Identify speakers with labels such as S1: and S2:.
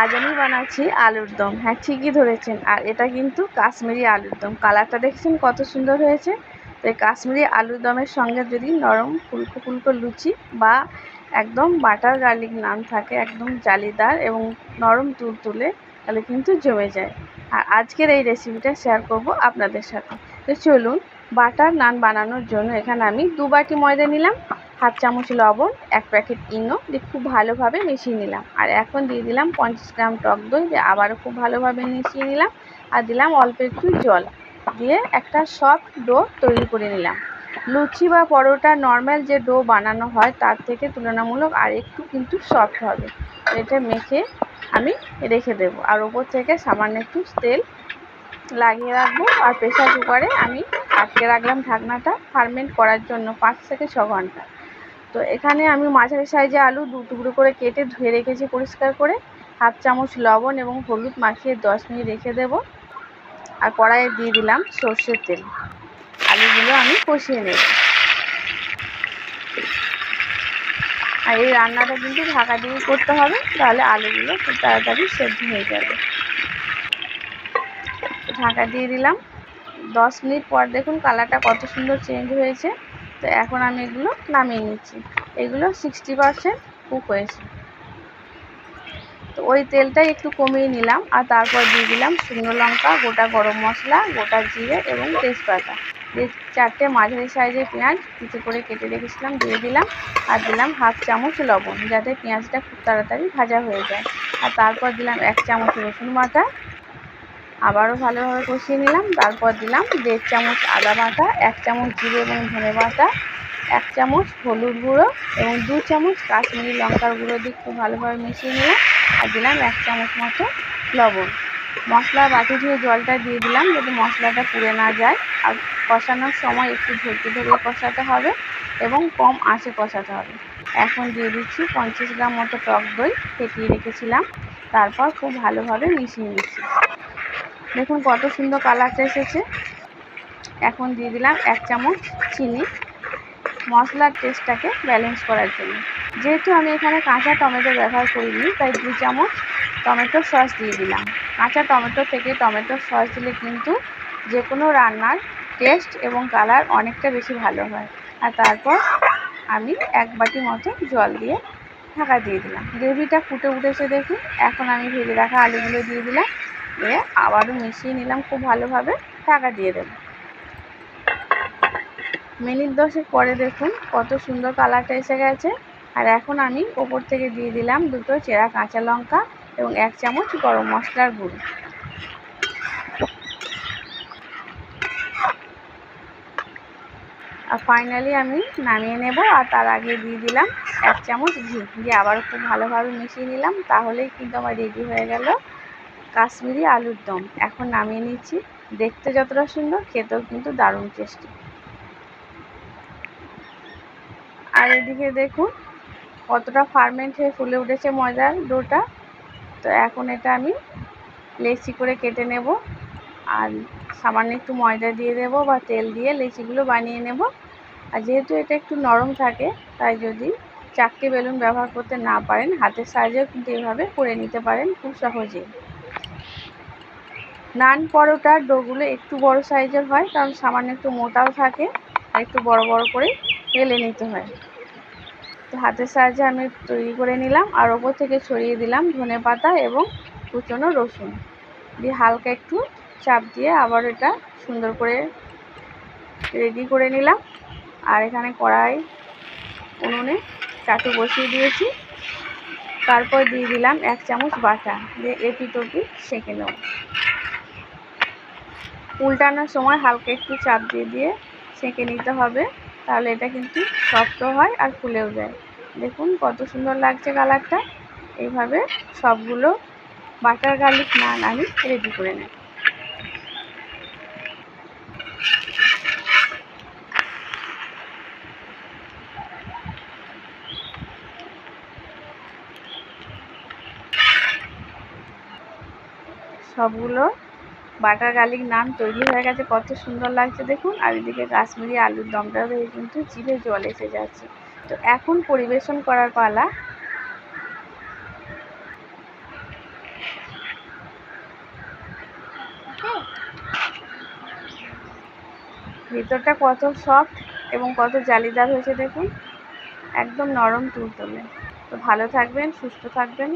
S1: আজ আমি বানাচ্ছি আলুর দম। হ্যাঁ ঠিকই ধরেছেন। আর এটা কিন্তু কাশ্মীরি আলুর দম। কালারটা দেখছেন কত সুন্দর হয়েছে? তো এই কাশ্মীরি আলুর দমের সঙ্গে যদি নরম ফুলকো ফুলকো লুচি বা একদম বাটার গার্লিক নান থাকে, একদম জালিদার এবং নরম তুল তুলে, তাহলে কিন্তু জমে যায়। আর আজকের এই রেসিপিটা শেয়ার করব আপনাদের সাথে। তো চলুন, বাটার নান বানানোর জন্য এখানে আমি দু বাটি ময়দা নিলাম। হাফ চামচ লবণ, এক প্যাকেট ইনো দিয়ে খুব ভালোভাবে মিশিয়ে নিলাম। আর এখন দিয়ে দিলাম পঞ্চাশ গ্রাম টক দই দিয়ে আবারও খুব ভালোভাবে মিশিয়ে নিলাম আর দিলাম অল্প একটু জল দিয়ে একটা সফট ডো তৈরি করে নিলাম। লুচি বা পরোটা নর্মাল যে ডো বানানো হয় তার থেকে তুলনামূলক আর একটু কিন্তু সফট হবে। এটা মেখে আমি রেখে দেবো। আর ওপর থেকে সামান্য একটু তেল লাগিয়ে রাখব আর প্রেশার কুকারে আমি আটকে রাখলাম ঢাকনাটা ফার্মেন্ট করার জন্য পাঁচ থেকে ছ ঘণ্টা। তো এখানে আমি মাঝারি সাইজে আলু দু টুকরো করে কেটে ধুয়ে রেখেছি পরিষ্কার করে। হাফ চামচ লবণ এবং হলুদ মাখিয়ে দশ মিনিট রেখে দেব। আর কড়াইয়ে দিয়ে দিলাম সর্ষের তেল। আলুগুলো আমি কষিয়ে নেব। আর এই রান্নাটা কিন্তু ঢাকা দিয়ে করতে হবে, তাহলে আলুগুলো খুব তাড়াতাড়ি সেদ্ধ হয়ে যাবে। ঢাকা দিয়ে দিলাম। দশ মিনিট পর দেখুন কালারটা কত সুন্দর চেঞ্জ হয়েছে। তো এখন আমি এগুলো নামিয়ে নিচ্ছি। এগুলো সিক্সটি পারসেন্ট কুক হয়েছে। তো ওই তেলটাই একটু কমিয়ে নিলাম আর তারপর দিয়ে দিলাম শুকনো লঙ্কা, গোটা গরম মশলা, গোটা জিরে এবং তেজপাতা। দিয়ে চারটে মাঝারি সাইজের পেঁয়াজ কিছু করে কেটে রেখেছিলাম, দিয়ে দিলাম আর দিলাম হাফ চামচ লবণ যাতে পেঁয়াজটা খুব তাড়াতাড়ি ভাজা হয়ে যায়। আর তারপর দিলাম এক চামচ রসুন বাটা আবারও ভালোভাবে কষিয়ে নিলাম, তারপর দিলাম দেড় চামচ আদা বাটা, এক চামচ জিরে এবং ধনে বাটা, এক চামচ হলুদ গুঁড়ো এবং দু চামচ কাশ্মীরি লঙ্কার গুঁড়ো দিয়ে খুব ভালোভাবে মিশিয়ে নিলাম আর দিলাম এক চামচ মতো লবণ। মশলা বাটি ধুয়ে জলটা দিয়ে দিলাম যাতে মশলাটা পুড়ে না যায়। আর কষানোর সময় একটু ধৈর্য ধরে কষাতে হবে এবং কম আঁচে কষাতে হবে। এখন দিয়ে দিচ্ছি পঞ্চাশ গ্রাম মতো টক দই, ফেটিয়ে রেখেছিলাম। তারপর খুব ভালোভাবে মিশিয়ে নিচ্ছি। দেখুন কত সুন্দর কালারটা এসেছে। এখন দিয়ে দিলাম এক চামচ চিনি। মশলার টেস্টটাকে ব্যালেন্স করার জন্য। যেহেতু আমি এখানে কাঁচা টমেটো ব্যবহার করিনি, তাই দু চামচ টমেটো সস দিয়ে দিলাম। কাঁচা টমেটো থেকে টমেটো সস দিলে কিন্তু যে কোনো রান্নার টেস্ট এবং কালার অনেকটা বেশি ভালো হয়। আর তারপর আমি এক বাটি মতো জল দিয়ে ঢাকা দিয়ে দিলাম। গ্রেভিটা ফুটে উঠেছে দেখুন। এখন আমি ভেজে রাখা আলুগুলো দিয়ে দিলাম। দিয়ে আবারও মিশিয়ে নিলাম খুব ভালোভাবে, ঢাকা দিয়ে দেব। মিনিট দশেক পরে দেখুন কত সুন্দর কালারটা এসে গেছে। আর এখন আমি ওপর থেকে দিয়ে দিলাম দুটো চেরা কাঁচা লঙ্কা এবং এক চামচ গরম মশলার গুঁড়ো। আর ফাইনালি আমি নামিয়ে নেব আর তার আগে দিয়ে দিলাম এক চামচ ঘি। দিয়ে আবার খুব ভালোভাবে মিশিয়ে নিলাম, তাহলেই কিন্তু আমার রেডি হয়ে গেল। কাশ্মীরি আলুর দম। এখন নামিয়ে নিচ্ছি। দেখতে যতটা সুন্দর, খেতেও কিন্তু দারুণ টেস্টি। আর এদিকে দেখুন, কতটা ফার্মেন্ট হয়ে ফুলে উঠেছে ময়দার ডোটা। তো এখন এটা আমি লেচি করে কেটে নেব। আর সামান্য একটু ময়দা দিয়ে দেবো বা তেল দিয়ে লেচিগুলো বানিয়ে নেব। আর যেহেতু এটা একটু নরম থাকে, তাই যদি চাকরি বেলুন ব্যবহার করতে না পারেন, হাতের সাহায্যেও কিন্তু এভাবে করে নিতে পারেন খুব সহজেই। নান পরোটার ডোগুলো একটু বড় সাইজের হয়, কারণ সামান্য একটু মোটাও থাকে, আর একটু বড় বড় করে বেলে নিতে হয়। তো হাতের সাহায্যে আমি তৈরি করে নিলাম, আর ওপর থেকে ছড়িয়ে দিলাম ধনে পাতা এবং কুচনো রসুন। দিয়ে হালকা একটু চাপ দিয়ে আবার এটা সুন্দর করে রেডি করে নিলাম। আর এখানে কড়াই উনুনে চাটু বসিয়ে দিয়েছি। তারপর দিয়ে দিলাম এক চামচ বাটা, দিয়ে এপি টপি সেঁকে নেব। উল্টানোর সময় হালকা একটু চাপ দিয়ে দিয়ে সেঁকে নিতে হবে। তাহলে এটা কিন্তু সফটও হয় আর ফুলেও যায়। দেখুন কত সুন্দর লাগছে কালারটা। এইভাবে সবগুলো বাটার গার্লিক নান আমি রেডি করে নেব। সবগুলো বাটার গার্লিক নান তৈরি হয়ে গেছে, কত সুন্দর লাগছে দেখুন। আর এদিকে কাশ্মীরি আলুর দমটা দিয়ে কিন্তু চিলে জল এসে যাচ্ছে। তো এখন পরিবেশন করার পালা। ভিতরটা কত সফট এবং কত জালিদার হয়েছে দেখুন। একদম নরম তুলতুলে। তো ভালো থাকবেন, সুস্থ থাকবেন।